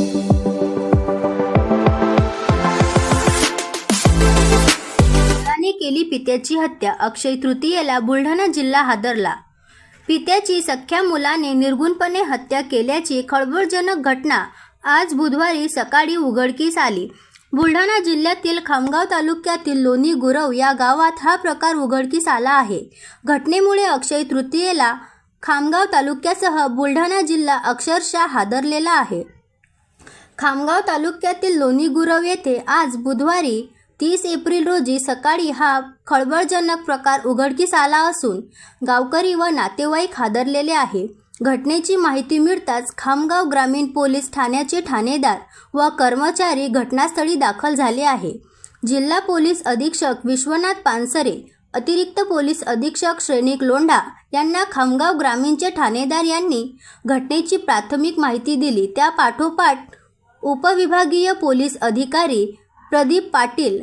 मुलाने केली पित्याची हत्या. अक्षय तृतीयेला बुलढाणा जिल्हा हादरला. पित्याची सख्या मुलाने निर्गुणपणे हत्या केल्याची खळबळजनक घटना आज बुधवारी सकाळी उघडकीस आली. बुलढाणा जिल्ह्यातील खामगाव तालुक्यातील लोणी गुरव या गावात हा प्रकार उघडकीस आला आहे. घटनेमुळे अक्षय तृतीयेला खामगाव तालुक्यासह बुलढाणा जिल्हा अक्षरशः हादरलेला आहे. खामगाव तालुक्यातील लोणी गुरव येथे आज बुधवारी तीस एप्रिल रोजी सकाळी हा खळबळजनक प्रकार उघडकीस आला असून गावकरी व नातेवाईक हादरलेले आहे. घटनेची माहिती मिळताच खामगाव ग्रामीण पोलीस ठाण्याचे ठाणेदार व कर्मचारी घटनास्थळी दाखल झाले आहे. जिल्हा पोलीस अधीक्षक विश्वनाथ पानसरे अतिरिक्त पोलीस अधीक्षक श्रेणिक लोंढा यांना खामगाव ग्रामीणचे ठाणेदार यांनी घटनेची प्राथमिक माहिती दिली. त्या पाठोपाठ उपविभागीय पोलीस अधिकारी प्रदीप पाटील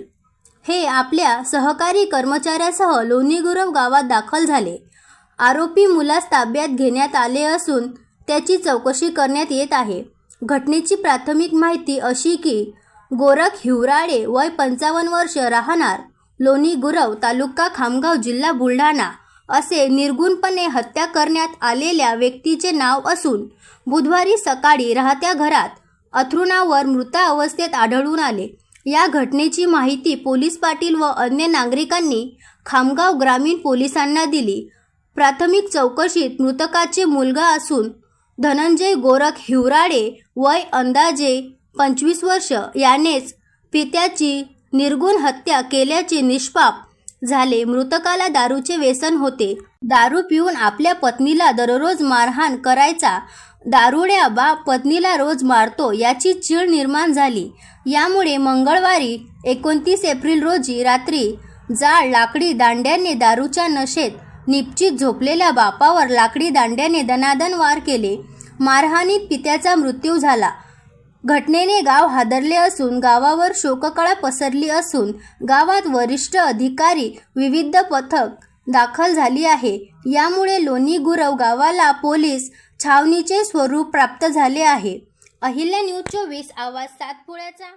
हे आपल्या सहकारी कर्मचाऱ्यासह लोणीगुरव गावात दाखल झाले. आरोपी मुलास ताब्यात घेण्यात आले असून त्याची चौकशी करण्यात येत आहे. घटनेची प्राथमिक माहिती अशी की गोरख हिवराळे वय पंचावन्न वर्ष राहणार लोणी गुरव तालुका खामगाव जिल्हा बुलढाणा असे निर्गुणपणे हत्या करण्यात आलेल्या व्यक्तीचे नाव असून बुधवारी सकाळी राहत्या घरात अथरुणावर मृत अवस्थेत आढळून आले. या घटनेची माहिती पोलीस पाटील व अन्य नागरिकांनी खामगाव ग्रामीण पोलिसांना दिली. प्राथमिक चौकशीत मृतकाचे मुलगा असून धनंजय गोरख हिवराडे वय अंदाजे पंचवीस वर्ष. यानेच पित्याची निर्गुण हत्या केल्याचे निष्पाप झाले. मृतकाला दारूचे व्यसन होते. दारू पिऊन आपल्या पत्नीला दररोज मारहाण करायचा दारुड्या बाप पत्नीला रोज मारतो याची चीड निर्माण झाली. यामुळे मंगळवारी एकोणतीस एप्रिल रोजी रात्री जाळ लाकडी दांड्याने दारूच्या नशेत निपचित झोपलेल्या बापावर लाकडी दांड्याने दनादन वार केले. मारहाणीत पित्याचा मृत्यू झाला. घटनेने गाव हादरले असून गावावर शोककळा पसरली असून गावात वरिष्ठ अधिकारी विविध पथक दाखल झाली आहे. यामुळे लोणी गुरव गावाला पोलीस छावणीचे स्वरूप प्राप्त झाले आहे. अहिल्या न्यूज चोवीस आवाज सातपुड्याचा.